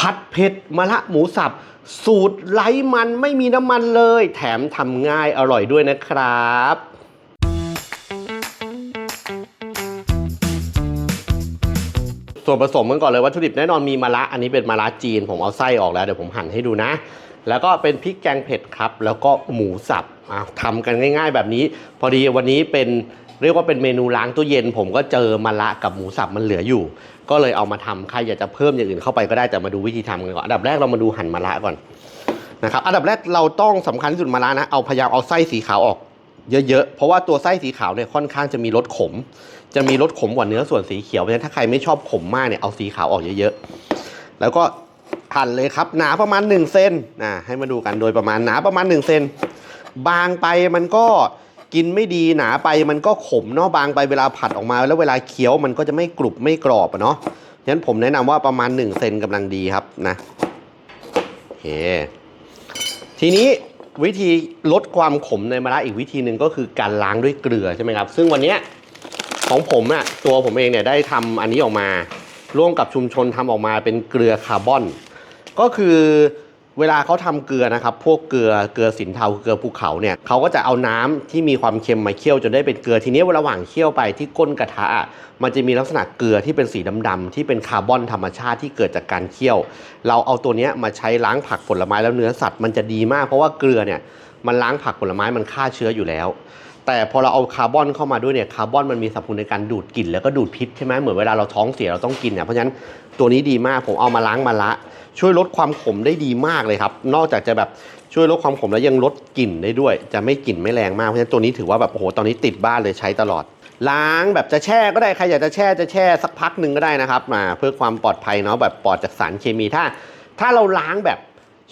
ผัดเผ็ดมะละหมูสับ สูตรไร้มันไม่มีน้ำมันเลย แถมทำง่ายอร่อยด้วยนะครับส่วนผสมกันก่อนเลยวัตถุดิบแน่นอนมีมะระอันนี้เป็นมะระจีนผมเอาไส้ออกแล้วเดี๋ยวผมหั่นให้ดูนะ แล้วก็เป็นพริกแกงเผ็ดครับ แล้วก็หมูสับทำกันง่าย ๆ แบบนี้ พอดีวันนี้เป็น เรียกว่าเป็นเมนูล้างตู้เย็น ผมก็เจอมะระกับหมูสับมันเหลืออยู่ ก็เลยเอามาทำใครอยากจะเพิ่มอย่างอื่นเข้าไปก็ได้แต่มาดูวิธีทำกันก่อนอันดับแรกเรามาดูหั่นมะระก่อนนะครับอันดับแรกเราต้องสำคัญที่สุดมะระนะเอาพยายามเอาไส้สีขาวออกเยอะๆ เพราะว่าตัวไส้สีขาวเนี่ยค่อนข้างจะมีรสขม จะมีรสขมกว่าเนื้อส่วนสีเขียวเพราะฉะนั้นถ้าใครไม่ชอบขมมากเนี่ยเอาสีขาวออกเยอะๆ แล้วก็หั่นเลยครับหนาประมาณ1เซนนะให้มาดูกันโดยประมาณหนาประมาณ1เซนบางไปมันก็ กินไม่ดีหนาไปมันก็ขมเนาะบางไปเวลาผัดออกมา แล้วเวลาเคี้ยวมันก็จะไม่กรุบไม่กรอบอะเนาะฉะนั้นผมแนะนำว่าประมาณ1เซนกำลังดีครับนะโอเคทีนี้วิธีลดความขมในมะระอีกวิธีหนึ่งก็คือการล้างด้วยเกลือใช่ไหมครับ ซึ่งวันนี้ของผมอะตัวผมเองเนี่ยได้ทำอันนี้ออกมา ร่วมกับชุมชนทำออกมาเป็นเกลือคาร์บอน ก็คือ เวลาเขาทำเกลือนะครับ พวกเกลือเกลือสินเทาเกลือภูเขาเนี่ยเขาก็จะเอาน้ำที่มีความเค็มมาเคี่ยวจนได้เป็นเกลือ ทีนี้ระหว่างเคี่ยวไปที่ก้นกระทะอะมันจะมีลักษณะเกลือที่เป็นสีดำๆที่เป็นคาร์บอนธรรมชาติที่เกิดจากการเคี่ยว เราเอาตัวเนี้ยมาใช้ล้างผักผลไม้แล้วเนื้อสัตว์มันจะดีมากเพราะว่าเกลือเนี่ยมันล้างผักผลไม้มันฆ่าเชื้ออยู่แล้ว แต่พอเราเอาคาร์บอนเข้ามาด้วยเนี่ยคาร์บอนมันมีสรรพคุณในการดูดกลิ่นแล้วก็ดูดพิษใช่ไหมเหมือนเวลาเราท้องเสียเราต้องกินเนี่ยเพราะฉะนั้น ตัวนี้ดีมากผมเอามาล้างมาละ ช่วยลดความขมได้ดีมากเลยครับ นอกจากจะแบบช่วยลดความขมแล้วยังลดกลิ่นได้ด้วย จะไม่กลิ่นไม่แรงมากเพราะฉะนั้นตัวนี้ถือว่าแบบโอ้โหตอนนี้ติดบ้านเลยใช้ตลอด ล้างแบบจะแช่ก็ได้ใครอยากจะแช่จะแช่สักพักหนึ่งก็ได้นะครับมาเพื่อความปลอดภัยเนาะแบบปลอดจากสารเคมีถ้า ถ้าเราล้างแบบ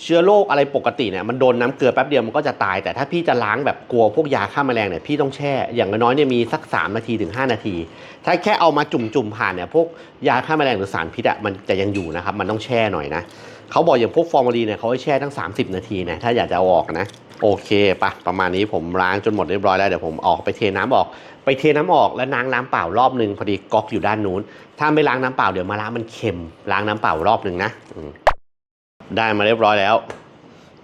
เชื้อโรคอะไรปกติเนี่ยมันโดนน้ำเกลือแป๊บเดียวมันก็จะตาย แต่ถ้าพี่จะล้างแบบกลัวพวกยาฆ่าแมลงเนี่ยพี่ต้องแช่ อย่างน้อยๆเนี่ยมีสัก 3 นาทีถึง 5 นาที ถ้าแค่เอามาจุ่มๆผ่านเนี่ยพวกยาฆ่าแมลงหรือสารพิษอะมันจะยังอยู่นะครับมันต้องแช่หน่อยนะเขาบอกอย่างพวกฟอร์มาลีนเนี่ยเขาให้แช่ทั้ง 30 นาทีนะถ้าอยากจะเอาออกนะโอเคปะประมาณนี้ผมล้างจนหมดเรียบร้อยแล้วเดี๋ยวผมออกไปเทน้ำออก ไปเทน้ำออกแล้วล้างน้ำเปล่ารอบหนึ่งพอดีก๊อกอยู่ด้านนู้นถ้าไม่ล้างน้ำเปล่าเดี๋ยวมาล้างมันเค็มล้างน้ำเปล่ารอบหนึ่งนะอื ได้มาเรียบร้อยแล้ว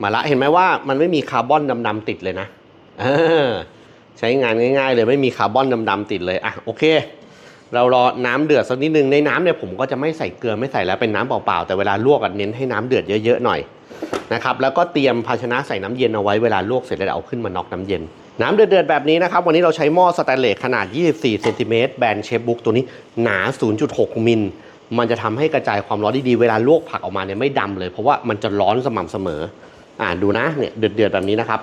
มาละเห็นไหมว่ามันไม่มีคาร์บอนดำๆติดเลยนะใช้งานง่าย ๆ เลยไม่มีคาร์บอนดำๆติดเลยอะโอเค เรารอน้ำเดือดสักนิดนึงในน้ำเนี่ยผมก็จะไม่ใส่เกลือไม่ใส่แล้วเป็นน้ำเปล่าๆแต่เวลาลวกอะเน้นให้น้ำเดือดเยอะๆหน่อยนะครับแล้วก็เตรียมภาชนะใส่น้ำเย็นเอาไว้เวลาลวกเสร็จแล้วเอาขึ้นมาน็อกน้ำเย็น น้ำเดือดๆแบบนี้นะครับ วันนี้เราใช้หม้อสแตนเลสขนาด 24 เซนติเมตรแบรนด์เชฟบุ๊กตัวนี้หนา 0.6 มิล มันจะทำให้กระจายความร้อนได้ดีเวลาลวกผักออกมาเนี่ยไม่ดำเลย เพราะว่ามันจะร้อนสม่ำเสมอ อ่าดูนะเนี่ยเดือดๆแบบนี้นะครับ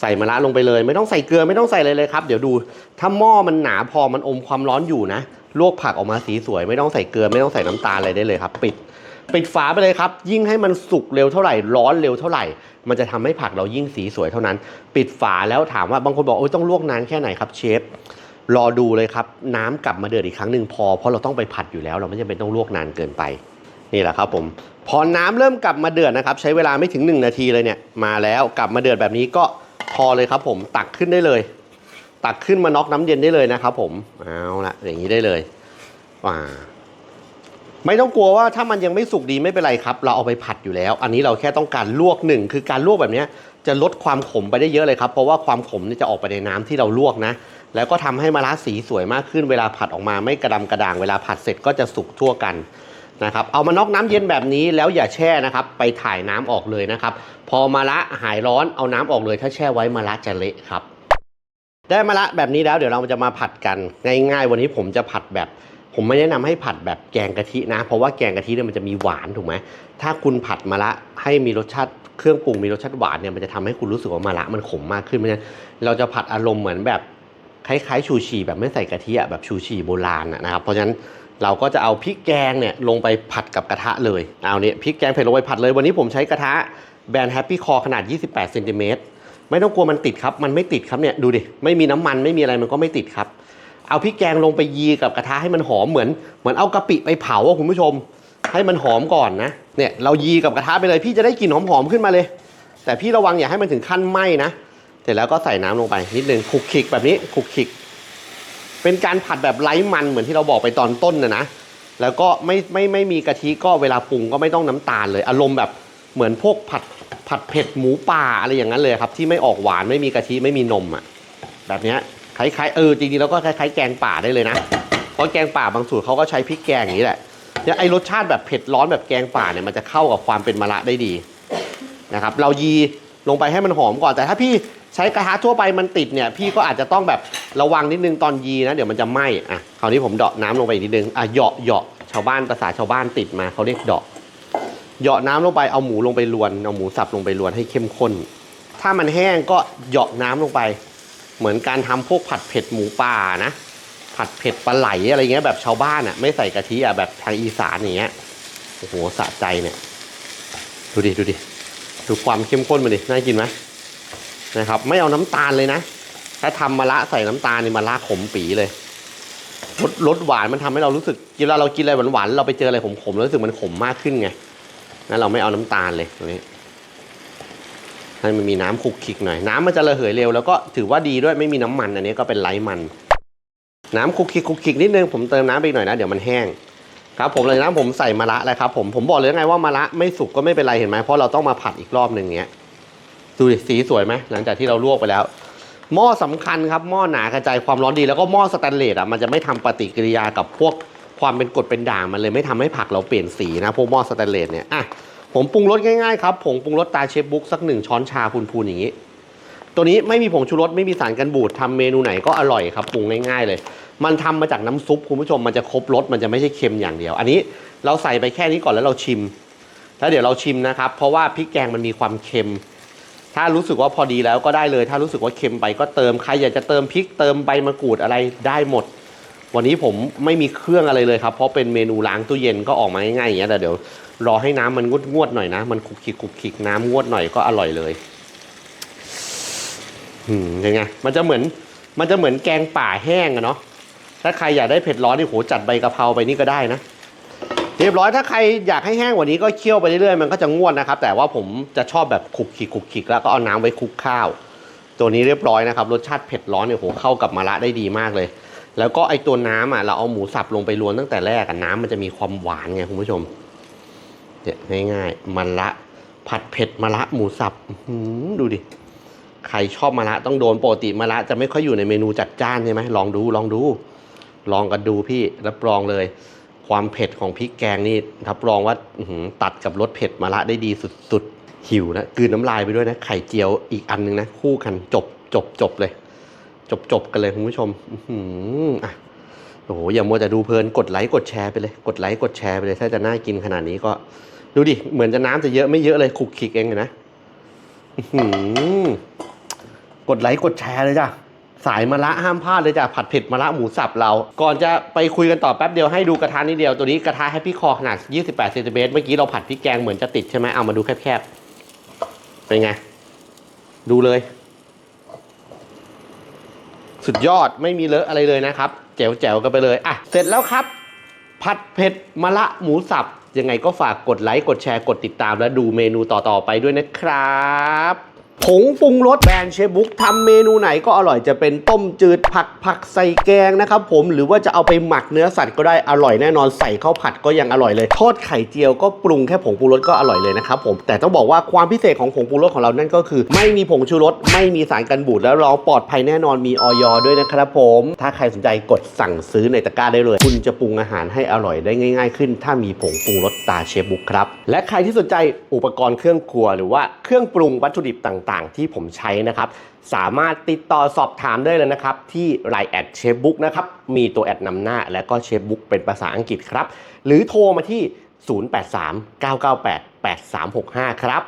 ใส่มะระลงไปเลย ไม่ต้องใส่เกลือไม่ต้องใส่อะไรเลยครับ เดี๋ยวดูถ้าหม้อมันหนาพอมันอมความร้อนอยู่นะ ลวกผักออกมาสีสวย ไม่ต้องใส่เกลือไม่ต้องใส่น้ำตาลอะไรได้เลยครับ ปิดปิดฝาไปเลยครับ ยิ่งให้มันสุกเร็วเท่าไหร่ร้อนเร็วเท่าไหร่ มันจะทำให้ผักเรายิ่งสีสวยเท่านั้น ปิดฝาแล้วถามว่าบางคนบอกโอ้ยต้องลวกนานแค่ไหนครับเชฟ รอดูเลยครับ น้ำกลับมาเดือดอีกครั้งหนึ่งพอ เพราะเราต้องไปผัดอยู่แล้ว เราไม่จำเป็นต้องลวกนานเกินไป นี่แหละครับผม พอน้ำเริ่มกลับมาเดือดนะครับ ใช้เวลาไม่ถึง 1 นาทีเลยเนี่ย มาแล้วกลับมาเดือดแบบนี้ก็พอเลยครับผม ตักขึ้นได้เลย ตักขึ้นมาน็อกน้ำเย็นได้เลยนะครับผม เอาละอย่างนี้ได้เลยว้าไม่ต้องกลัวว่าถ้ามันยังไม่สุกดีไม่เป็นไรครับ เราเอาไปผัดอยู่แล้ว อันนี้เราแค่ต้องการลวกหนึ่งคือการลวกแบบนี้ จะลดความขมไปได้เยอะเลยครับ เพราะว่าความขมเนี่ยจะออกไปในน้ำที่เราลวกนะ แล้วก็ทำให้มะระสีสวยมากขึ้นเวลาผัดออกมาไม่กระดำกระด่างเวลาผัดเสร็จก็จะสุกทั่วกันนะครับเอามานอกน้ำเย็นแบบนี้แล้วอย่าแช่นะครับ ไปถ่ายน้ำออกเลยนะครับ พอมะระหายร้อนเอาน้ำออกเลย ถ้าแช่ไว้มะระจะเละครับ ได้มะระแบบนี้แล้วเดี๋ยวเราจะมาผัดกันง่าย ๆ วันนี้ผมจะผัดแบบ ผมไม่แนะนำให้ผัดแบบแกงกะทินะ เพราะว่าแกงกะทิเนี่ยมันจะมีหวานถูกไหมถ้าคุณผัดมะระให้มีรสชาติเครื่องปรุงมีรสชาติหวานเนี่ยมันจะทำให้คุณรู้สึกว่ามะระมันขมมากขึ้นเพราะฉะนั้นเราจะผัดอารมณ์เหมือนแบบคล้ายๆชูชีแบบไม่ใส่กะทิอะแบบชูชีโบราณนะครับเพราะฉะนั้นเราก็จะเอาพริกแกงเนี่ยลงไปผัดกับกระทะเลยเอาเนี่ยพริกแกงเผ็ดลงไปผัดเลยวันนี้ผมใช้กระทะแบรนด์แฮปปี้คอขนาด 28เซนติเมตรไม่ต้องกลัวมันติดครับ มันไม่ติดครับเนี่ยดูดิไม่มีน้ำมันไม่มีอะไรมันก็ไม่ติดครับ เอาพริกแกงลงไปยีกับกระทะให้มันหอมเหมือน เหมือนเอากะปิไปเผาอะคุณผู้ชม ให้มันหอมก่อนนะเนี่ยเรายีกับกระทะไปเลยพี่จะได้กลิ่นหอมๆขึ้นมาเลย แต่พี่ระวังอย่าให้มันถึงขั้นไหม้นะเสร็จแล้วก็ใส่น้ำลงไปนิดนึงคลุกคลิกแบบนี้คลุกคลิก เป็นการผัดแบบไร้มันเหมือนที่เราบอกไปตอนต้นนะนะแล้วก็ไม่ไม่ไม่มีกะทิก็เวลาปรุงก็ไม่ต้องน้ำตาลเลย อารมณ์แบบเหมือนพวกผัดผัดเผ็ดหมูป่าอะไรอย่างนั้นเลยครับ ที่ไม่ออกหวานไม่มีกะทิไม่มีนมอะแบบเนี้ย คล้ายๆเออจริงๆแล้วก็คล้ายๆแกงป่าได้เลยนะ เพราะแกงป่าบางสูตรเขาก็ใช้พริกแกงอย่างนี้แหละเนี่ยไอรสชาติแบบเผ็ดร้อนแบบแกงป่าเนี่ยมันจะเข้ากับความเป็นมะระได้ดีนะครับ เรายีลงไปให้มันหอมก่อนแต่ถ้าพี่ใช้กระทะทั่วไปมันติดเนี่ย พี่ก็อาจจะต้องแบบระวังนิดนึงตอนยีนะเดี๋ยวมันจะไหม้อะคราวนี้ผมเดาะน้ำลงไปอีกนิดนึงอะเหยาะเหยาะชาวบ้านภาษาชาวบ้านติดมาเขาเรียกเดาะเหยาะน้ำลงไปเอาหมูลงไปลวนเอาหมูสับลงไปลวนให้เข้มข้น ถ้ามันแห้งก็เหยาะน้ำลงไป เหมือนการทำพวกผัดเผ็ดหมูป่านะ ผัดเผ็ดปลาไหลอะไรเงี้ยแบบชาวบ้านอะไม่ใส่กะทิอะแบบทางอีสานอย่างเงี้ยโอ้โหสะใจเนี่ย ดูดิดูดิดูความเข้มข้นมันดิน่ากินไหมนะครับ ไม่เอาน้ำตาลเลยนะ ถ้าทำมะระใส่น้ำตาลนี่มะระขมปีเลยรสรสหวานมันทำให้เรารู้สึกเวลาเรากินอะไรหวานๆเราไปเจออะไรขมๆแล้วรู้สึกมันขมมากขึ้นไงนั้นเราไม่เอาน้ำตาลเลยตรงนี้ ให้มันมีน้ำคลุกคลิกหน่อย น้ำมันจะระเหยเร็วแล้วก็ถือว่าดีด้วยไม่มีน้ำมันอันนี้ก็เป็นไร้มัน น้ำคลุกคลิกคลุกคลิกนิดนึงผมเติมน้ำไปหน่อยนะเดี๋ยวมันแห้งครับผมเลยนะผมใส่มะระแล้วครับผมผมบอกเลยไงว่ามะระไม่สุกก็ไม่เป็นไรเห็นไหมเพราะเราต้องมาผัดอีกรอบหนึ่งเงี้ยดูดิสีสวยไหมหลังจากที่เราลวกไปแล้ว หม้อสำคัญครับหม้อหนากระจายความร้อนดีแล้วก็หม้อสแตนเลสอะมันจะไม่ทำปฏิกิริยากับพวกความเป็นกรดเป็นด่างมันเลยไม่ทำให้ผักเราเปลี่ยนสีนะพวกหม้อสแตนเลสเนี่ยอะ ผมปรุงรสง่ายๆครับผงปรุงรสตาเชฟบุ๊กสักหนึ่งช้อนชาพูนๆอย่างนี้ ตัวนี้ไม่มีผงชูรสไม่มีสารกันบูดทำเมนูไหนก็อร่อยครับปรุงง่ายๆเลย มันทำมาจากน้ำซุปคุณผู้ชมมันจะครบรสมันจะไม่ใช่เค็มอย่างเดียว อันนี้เราใส่ไปแค่นี้ก่อนแล้วเราชิม แล้วเดี๋ยวเราชิมนะครับ เพราะว่าพริกแกงมันมีความเค็ม ถ้ารู้สึกว่าพอดีแล้วก็ได้เลย ถ้ารู้สึกว่าเค็มไปก็เติมใครอยากจะเติมพริกเติมใบมะกรูดอะไรได้หมด วันนี้ผมไม่มีเครื่องอะไรเลยครับ เพราะเป็นเมนูล้างตู้เย็นก็ออกมาง่ายๆอย่างเงี้ยแต่เดี๋ยวรอให้น้ำมันงวดงวดๆหน่อยนะ มันคุกคิกคุกคิกน้ำงวดหน่อยก็อร่อยเลยอืมยังไง มันจะเหมือน มันจะเหมือนแกงป่าแห้งอะเนาะถ้าใครอยากได้เผ็ดร้อนนี่โหจัดใบกะเพราไปนี่ก็ได้นะเรียบร้อยถ้าใครอยากให้แห้งกว่านี้ก็เคี่ยวไปเรื่อยๆมันก็จะงวดนะครับ แต่ว่าผมจะชอบแบบคลุกคลิกคลุกคลิกแล้วก็เอาน้ำไว้คลุกข้าว ตัวนี้เรียบร้อยนะครับ รสชาติเผ็ดร้อนเนี่ยโหเข้ากับมะระได้ดีมากเลย แล้วก็ไอตัวน้ำอะเราเอาหมูสับลงไปรวนตั้งแต่แรกอะน้ำมันจะมีความหวานไงคุณผู้ชมเนี่ยง่ายๆมะระผัดเผ็ดมะระหมูสับดูดิ ใครชอบมะระต้องโดนปกติมะระจะไม่ค่อยอยู่ในเมนูจัดจ้านใช่ไหมลองดูลองดู ลองกันดูพี่รับรองเลย ความเผ็ดของพริกแกงนี่รับรองว่าตัดกับรสเผ็ดมะระได้ดีสุดๆหิวนะกืนน้ำลายไปด้วยนะไข่เจียวอีกอันนึงนะ คู่กันจบจบจบเลย จบจบกันเลยคุณผู้ชมอื้อหืออะโอ้โหอย่ามัวแต่ดูเพลินกดไลค์กดแชร์ไปเลยกดไลค์กดแชร์ไปเลยถ้าจะน่ากินขนาดนี้ก็ ดูดิเหมือนจะน้ำจะเยอะไม่เยอะเลยคลุกคลิกเองเลยนะกดไลค์กดแชร์เลยจ้ะสายมะระห้ามพลาดเลยจ้ะผัดเผ็ดมะระหมูสับเรา ก่อนจะไปคุยกันต่อแป๊บเดียวให้ดูกระทะนิดเดียวตัวนี้กระทะแฮปปี้คอขนาด 28เซนติเมตรเมื่อกี้เราผัดพริกแกงเหมือนจะติดใช่ไหมเอามาดูแคบๆเป็นไง ดูเลย สุดยอดไม่มีเลอะอะไรเลยนะครับ แจ๋วๆกันไปเลยอะเสร็จแล้วครับผัดเผ็ดมะระหมูสับยังไงก็ฝากกดไลค์กดแชร์กดติดตามและดูเมนูต่อๆไปด้วยนะครับ ผงปรุงรสแบรนด์เชฟบุ๊กทำเมนูไหนก็อร่อยจะเป็นต้มจืดผักผักใส่แกงนะครับผมหรือว่าจะเอาไปหมักเนื้อสัตว์ก็ได้อร่อยแน่นอนใส่ข้าวผัดก็ยังอร่อยเลยทอดไข่เจียวก็ปรุงแค่ผงปรุงรสก็อร่อยเลยนะครับผมแต่ต้องบอกว่าความพิเศษของผงปรุงรสของเรานั่นก็คือ ไม่มีผงชูรสไม่มีสารกันบูดแล้วเราปลอดภัยแน่นอนมีออยด้วยนะครับผม ถ้าใครสนใจกดสั่งซื้อในตะกร้าได้เลย คุณจะปรุงอาหารให้อร่อยได้ง่าย ๆ ขึ้น ถ้ามีผงปรุงรสตาเชฟบุ๊กครับและใครที่สนใจอุปกรณ์เครื่องครัวหรือว่าเครื่องปรุงวัตถุดิบต่างๆ ที่ผมใช้นะครับ สามารถติดต่อสอบถามได้เลยนะครับ ที่ Line แอดเชฟบุ๊กนะครับ มีตัวแอดนำหน้าและก็เชฟบุ๊กเป็นภาษาอังกฤษครับ หรือโทรมาที่ 083 998 8365 ครับ